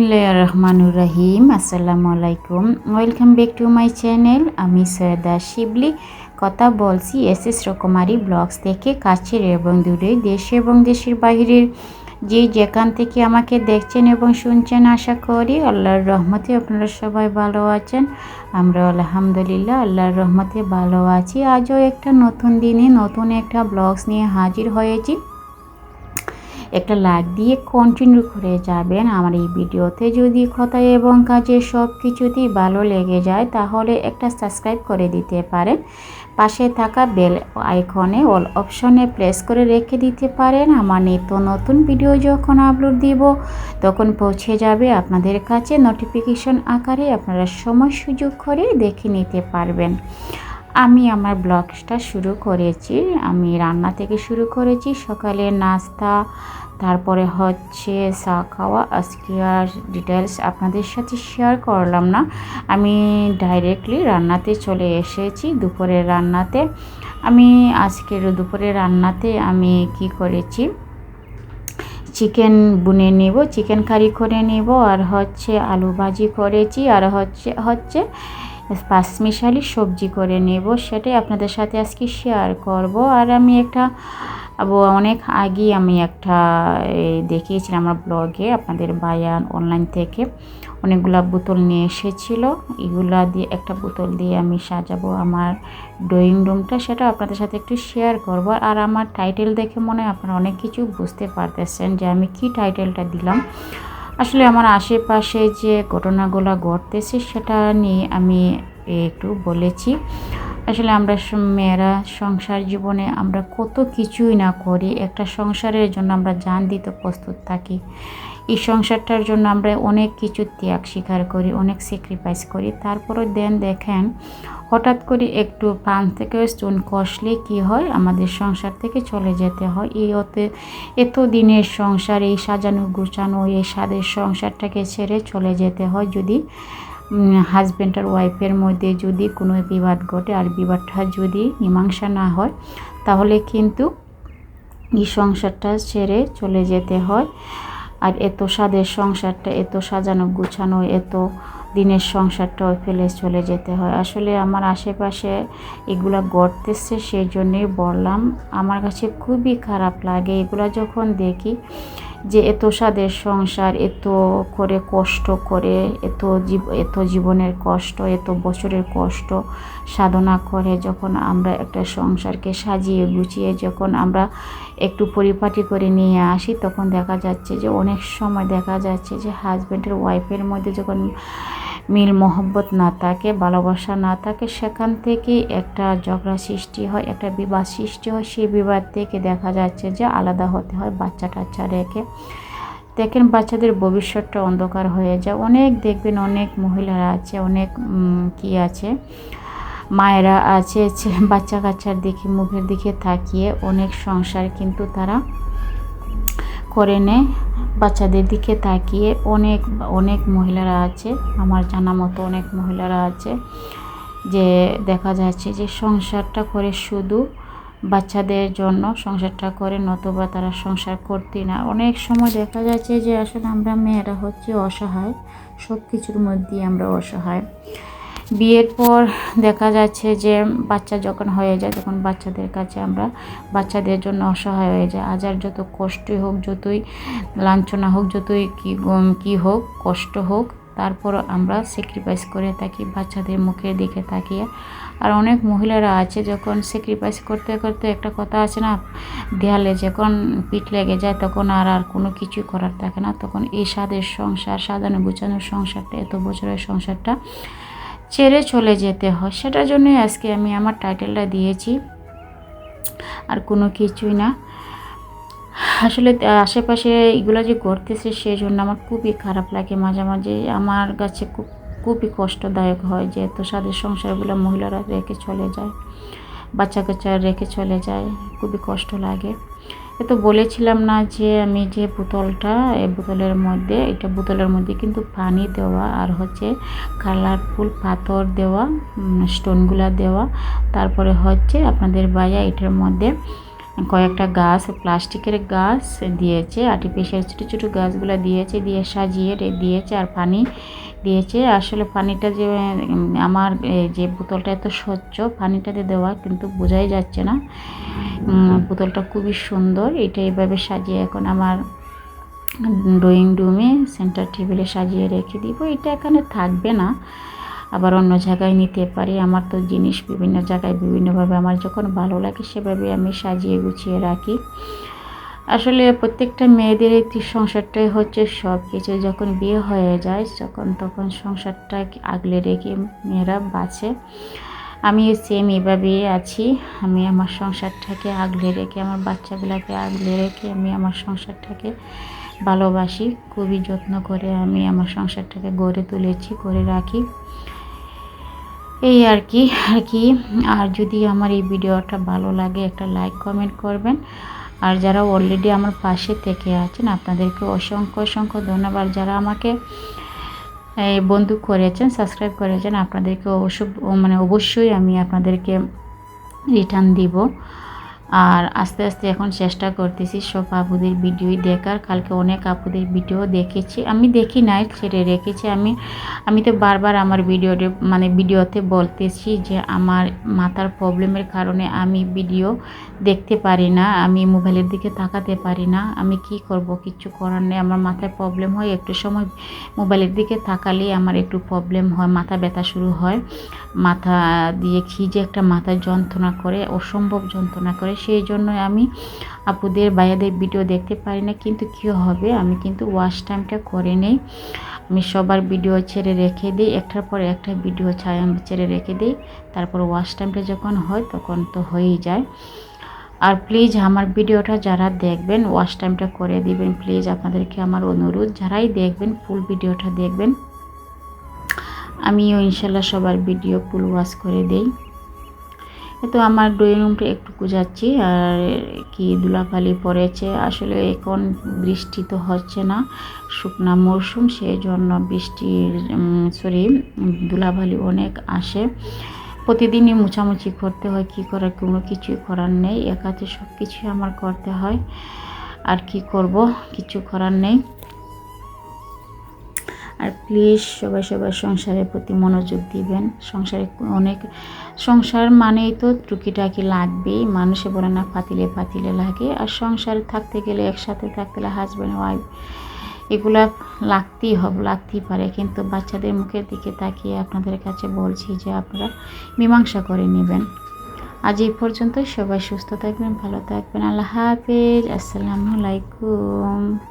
বিসমিল্লাহ রহমানুর রহিম আসসালামু আলাইকুম welcome back to my channel আমি সৈয়দা শিবলি। কথা বলছি এস এস রকমারি ব্লগস থেকে কাছের এবং দূরে দেশ এবং দেশের বাইরের যে যেখান থেকে আমাকে দেখছেন এবং শুনছেন, আশা করি আল্লাহর রহমতে আপনারা সবাই ভালো আছেন। আমরা আলহামদুলিল্লাহ আল্লাহর রহমতে ভালো আছি। আজও একটা নতুন দিনে নতুন একটা ব্লগস নিয়ে হাজির হয়েছি। একটা লাইক দিয়ে কন্টিনিউ করে যাবেন আমার এই ভিডিওতে। যদি কথা এবং কাজে সব কিছুতেই ভালো লেগে যায়, তাহলে একটা সাবস্ক্রাইব করে দিতে পারেন। পাশে থাকা বেল আইকনে অল অপশনে প্রেস করে রেখে দিতে পারেন। আমার নিত্য নতুন ভিডিও যখন আপলোড দিব, তখন পৌঁছে যাবে আপনাদের কাছে নোটিফিকেশন আকারে আপনারা সময় সুযোগ করে দেখে নিতে পারবেন। আমি আমার ব্লগসটা শুরু করেছি। আমি রান্না থেকে শুরু করেছি, সকালে নাস্তা, তারপরে হচ্ছে চা খাওয়া। আজকে আর ডিটেলস আপনাদের সাথে শেয়ার করলাম না। আমি ডাইরেক্টলি রান্নাতে চলে এসেছি দুপুরের রান্নাতে। আমি আজকের দুপুরের রান্নাতে আমি কি করেছি? চিকেন বুনে নেব চিকেন কারি করে নেব, আর হচ্ছে আলু ভাজি করেছি, আর হচ্ছে হচ্ছে পাঁচমিশালি সবজি করে নেব, সেটাই আপনাদের সাথে আজকে শেয়ার করব। আর আমি একটা অনেক আগেই আমি একটা দেখিয়েছিলাম আমার ব্লগে আপনাদের বায়ান অনলাইন থেকে। অনেকগুলা বোতল নিয়ে এসেছিল, এগুলা দিয়ে, একটা বোতল দিয়ে আমি সাজাবো আমার ড্রয়িং রুমটা সেটা আপনাদের সাথে একটু শেয়ার করব। আর আমার টাইটেল দেখে মনে হয় আপনারা অনেক কিছু বুঝতে পারতেছেন যে আমি কি টাইটেলটা দিলাম। আসলে আমার আশেপাশে যে ঘটনাগুলো ঘটতেছে সেটা নিয়ে আমি একটু বলেছি। আসলে আমরা মেয়েরা সংসার জীবনে আমরা কত কিছুই না করি। একটা সংসারের জন্য আমরা যান দিতে প্রস্তুত থাকি। এই সংসারটার জন্য আমরা অনেক কিছু ত্যাগ স্বীকার করি, অনেক স্যাক্রিফাইস করি। তারপরে দেন দেখেন, হঠাৎ করে একটু পান থেকে স্টোন কষলে কি হয়? আমাদের সংসার থেকে চলে যেতে হয়। এই অতে এত দিনের সংসার, এই সাজানো গুছানো এই স্বাদের সংসারটাকে ছেড়ে চলে যেতে হয় যদি হাজব্যান্ড আর ওয়াইফের মধ্যে যদি কোনো বিবাদ ঘটে আর বিবাদটা যদি মীমাংসা না হয়, তাহলে কিন্তু এই সংসারটা ছেড়ে চলে যেতে হয়। আর এত স্বাদের সংসারটা, এত সাজানো গুছানো, এত দিনের সংসারটাও ফেলে চলে যেতে হয়। আসলে আমার আশেপাশে এগুলা গড়তেছে সেই জন্যই বললাম। আমার কাছে খুবই খারাপ লাগে। এগুলা যখন দেখি যে এত স্বাদের সংসার, এত করে কষ্ট করে, এত জীব, এত জীবনের কষ্ট, এত বছরের কষ্ট সাধনা করে যখন আমরা একটা সংসারকে সাজিয়ে গুছিয়ে যখন আমরা একটু পরিপাটি করে নিয়ে আসি, তখন দেখা যাচ্ছে যে অনেক সময় দেখা যাচ্ছে যে হাজব্যান্ডের ওয়াইফের মধ্যে যখন মিল মহব্বত না থাকে, ভালোবাসা না থাকে, সেখান থেকে একটা ঝগড়া সৃষ্টি হয়, একটা বিবাদ সৃষ্টি হয়। সেই বিবাদ থেকে দেখা যাচ্ছে যে আলাদা হতে হয় বাচ্চা টাচ্চা রেখে। দেখেন বাচ্চাদের ভবিষ্যৎটা অন্ধকার হয়ে যায়। অনেক দেখবেন অনেক মহিলারা আছে, অনেক কি আছে, মায়েরা আছে বাচ্চা কাচ্চার দিকে, মুখের দিকে তাকিয়ে অনেক সংসার কিন্তু তারা করে নেয়। বাচ্চাদের দিকে তাকিয়ে অনেক অনেক মহিলারা আছে, আমার জানা মতো অনেক মহিলারা আছে, যে দেখা যাচ্ছে যে সংসারটা করে শুধু বাচ্চাদের জন্য, সংসারটা করে নতুবা তারা সংসার করতেই না। অনেক সময় দেখা যাচ্ছে যে আসলে আমরা মেয়েরা হচ্ছে অসহায় সব কিছুর মধ্যেই আমরা অসহায়। বিয়ের পর দেখা যাচ্ছে যে বাচ্চা যখন হয়ে যায়, তখন বাচ্চাদের কাছে আমরা বাচ্চাদের জন্য অসহায় হয়ে যায় আজ আর যত কষ্টই হোক, যতই লাঞ্ছনা হোক, যতই কী কী হোক, কষ্ট হোক, তারপর আমরা স্যাক্রিফাইস করে থাকি, বাচ্চাদের মুখের দিকে তাকিয়ে আর অনেক মহিলারা আছে যখন স্যাক্রিফাইস করতে করতে একটা কথা আছে না, দেয়ালে যখন পিঠ লেগে যায়, তখন আর আর কোনো কিছুই করার থাকে না। তখন এই স্বাদের সংসার, সাজানো গুছানোর সংসারটা, এত বছরের সংসারটা ছেড়ে চলে যেতে হয়। সেটার জন্যই আজকে আমি আমার টাইটেলটা দিয়েছি। আর কোনো কিছুই না। আসলে আশেপাশে এগুলো যে ঘটতেছে সেই জন্য আমার খুবই খারাপ লাগে মাঝে মাঝে। আমার কাছে খুব, খুবই কষ্টদায়ক হয় যে এত স্বাদের সংসারগুলো মহিলারা রেখে চলে যায় বাচ্চা কাচ্চা রেখে চলে যায়। খুবই কষ্ট লাগে। তো বলেছিলাম না যে আমি যে বোতলটা এই বোতলের মধ্যে, এটা বোতলের মধ্যে কিন্তু পানি দেওয়া আর হচ্ছে কালারফুল পাথর দেওয়া স্টোনগুলা দেওয়া। তারপরে হচ্ছে আপনাদের বাইয়া এটার মধ্যে কয়েকটা গাছ, প্লাস্টিকের গাছ দিয়েছে আর্টিফিশিয়াল ছোটো ছোটো গাছগুলো দিয়েছে, দিয়ে সাজিয়ে দিয়েছে আর পানি দিয়েছে। আসলে পানিটা যে আমার যে বোতলটা এত স্বচ্ছ, পানিটাতে দেওয়া কিন্তু বোঝাই যাচ্ছে না। বোতলটা খুবই সুন্দর। এটা এইভাবে সাজিয়ে এখন আমার ড্রয়িং রুমে সেন্টার টেবিলে সাজিয়ে রেখে দিব। এটা এখানে থাকবে না। আবার অন্য জায়গায় নিতে পারি। আমার তো জিনিস বিভিন্ন জায়গায় বিভিন্নভাবে আমার যখন ভালো লাগে সেভাবে আমি সাজিয়ে গুছিয়ে রাখি। আসলে প্রত্যেকটা মেয়েদের একটি সংসারটাই হচ্ছে সব কিছু যখন বিয়ে হয়ে যায় যখন তখন সংসারটা আগলে রেখে মেয়েরা বাঁচে। আমি সেম এভাবেই আছি। আমি আমার সংসারটাকে আগলে রেখে, আমার বাচ্চাগুলোকে আগলে রেখে আমি আমার সংসারটাকে ভালোবাসি। খুবই যত্ন করে আমি আমার সংসারটাকে গড়ে তুলেছি, করে রাখি। এই আর কি আর কি। আর যদি আমার এই ভিডিওটা ভালো লাগে, একটা লাইক কমেন্ট করবেন। আর যারা অলরেডি আমার পাশে থেকে আছেন, আপনাদেরকে অসংখ্য অসংখ্য ধন্যবাদ। যারা আমাকে বন্ধু করেছেন সাবস্ক্রাইব করেছেন আপনাদেরকে অবশ্য মানে অবশ্যই আমি আপনাদেরকে রিটার্ন দিব। আর আস্তে আস্তে এখন চেষ্টা করতেছি সব আপুদের ভিডিওই দেখার। কালকে অনেক আপুদের ভিডিও দেখেছি। আমি দেখি নাই, ছেড়ে রেখেছি আমি। আমি তো বারবার আমার ভিডিওতে মানে ভিডিওতে বলতেছি যে আমার মাথার প্রবলেমের কারণে আমি ভিডিও দেখতে পারি না, আমি মোবাইলের দিকে তাকাতে পারি না। আমি কি করব? কিছু করার নেই। আমার মাথায় প্রবলেম হয়, একটু সময় মোবাইলের দিকে তাকালেই আমার একটু প্রবলেম হয়, মাথা ব্যথা শুরু হয়। মাথা দিয়ে খিজে একটা মাথায় যন্ত্রণা করে, অসম্ভব যন্ত্রণা করে সেই জন্য আমি আপুদের বাইয়াদের ভিডিও দেখতে পারি না। কিন্তু কী হবে? আমি কিন্তু ওয়াশ টাইমটা করে নেই। আমি সবার ভিডিও ছেড়ে রেখে দিই। একটার পর একটা ভিডিও ছেড়ে রেখে দিই। তারপর ওয়াশ টাইমটা যখন হয় তখন তো হয়েই যায়। আর প্লিজ আমার ভিডিওটা যারা দেখবেন ওয়াশ টাইমটা করে দিবেন প্লিজ আপনাদেরকে আমার অনুরোধ, যারাই দেখবেন ফুল ভিডিওটা দেখবেন। আমিও ইনশাল্লাহ সবার ভিডিও ফুল ওয়াশ করে দেই। তো আমার ড্রয়িং রুমটা একটু কুজাচ্ছি আর কি ধুলাবালি পড়েছে। আসলে এখন বৃষ্টি তো হচ্ছে না, শুকনা মরশুম সেই জন্য বৃষ্টির সরি ধুলাবালি অনেক আসে। প্রতিদিনই মুছামুছি করতে হয়, কি করার কোনো কিছুই করার নেই, একাতে সব কিছুই আমার করতে হয়। আর কি করব, কিছু করার নেই। আর প্লিজ সবাই সবাই সংসারের প্রতি মনোযোগ দিবেন। সংসারে অনেক, সংসার মানেই তো টুকিটাকি লাগবেই। মানুষে বলে না, পাতিলে পাতিলে লাগে। আর সংসারে থাকতে গেলে, একসাথে থাকতে গেলে হাজব্যান্ড ওয়াইফ এগুলা লাগতেই হবে, লাগতেই পারে। কিন্তু বাচ্চাদের মুখের দিকে তাকিয়ে আপনাদের কাছে বলছি যে আপনারা মীমাংসা করে নেবেন। আজ এই পর্যন্ত সবাই সুস্থ থাকবেন, ভালো থাকবেন। আল্লাহ হাফেজ। আসসালামু আলাইকুম।